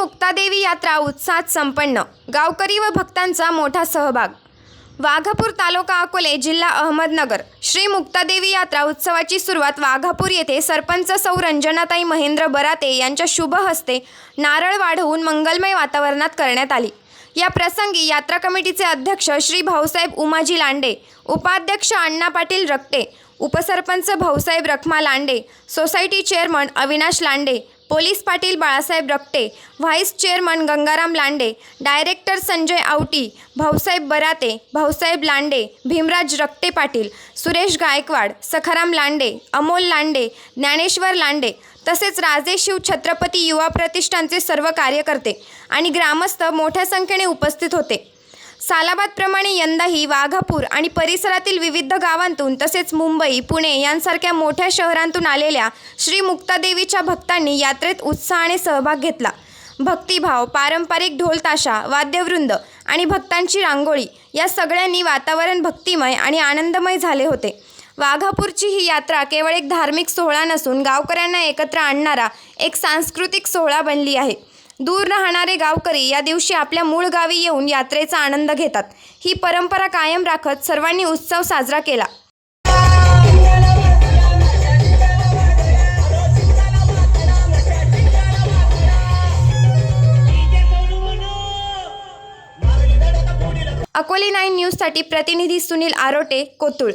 मुक्तादेवी यात्रा उत्साहात संपन्न. गावकरी व भक्तांचा मोठा सहभाग. वाघापूर तालुका अकोले जिल्हा अहमदनगर. श्री मुक्तादेवी यात्रा उत्सवाची सुरुवात वाघापूर येथे सरपंच सौ रंजनाताई महेंद्र बराते यांच्या शुभ हस्ते नारळ वाढवून मंगलमय वातावरणात करण्यात आली. या प्रसंगी यात्रा कमिटीचे अध्यक्ष श्री भाऊसाहेब उमाजी लांडे उपाध्यक्ष अण्णा पाटील रक्टे उपसरपंच Bhausaheb Rakhma Lande society chairman Avinash Lande police Patil Balasaheb Rakte vice chairman Gangaram Lande director Sanjay Awati Bhausaheb Barate Bhausaheb Lande Bhimraj Rakte Patil Suresh Gaikwad Sakharam Lande Amol Lande Dnyaneshwar Lande तसेच राजे शिव छत्रपती युवा प्रतिष्ठानचे सर्व कार्यकर्ते आणि ग्रामस्थ मोठ्या संख्येने उपस्थित होते. सालाबादप्रमाणे यंदाही वाघापूर आणि परिसरातील विविध गावांतून तसेच मुंबई पुणे यांसारख्या मोठ्या शहरांतून आलेल्या श्री मुक्तादेवीच्या भक्तांनी यात्रेत उत्साहाने सहभाग घेतला. भक्तिभाव पारंपरिक ढोलताशा वाद्यवृंद आणि भक्तांची रांगोळी या सगळ्यांनी वातावरण भक्तिमय आणि आनंदमय झाले होते. वाघापूरची ही यात्रा केवळ एक धार्मिक सोहळा नसून गावकऱ्यांना एकत्र आणणारा एक सांस्कृतिक सोहळा बनली आहे. दूर राहणारे गावकरी या दिवशी आपल्या मूळ गावी येऊन यात्रेचा आनंद घेतात. ही परंपरा कायम राखत सर्वांनी उत्सव साजरा केला. अकोली नाईन न्यूजसाठी प्रतिनिधी सुनील आरोटे कोतुळ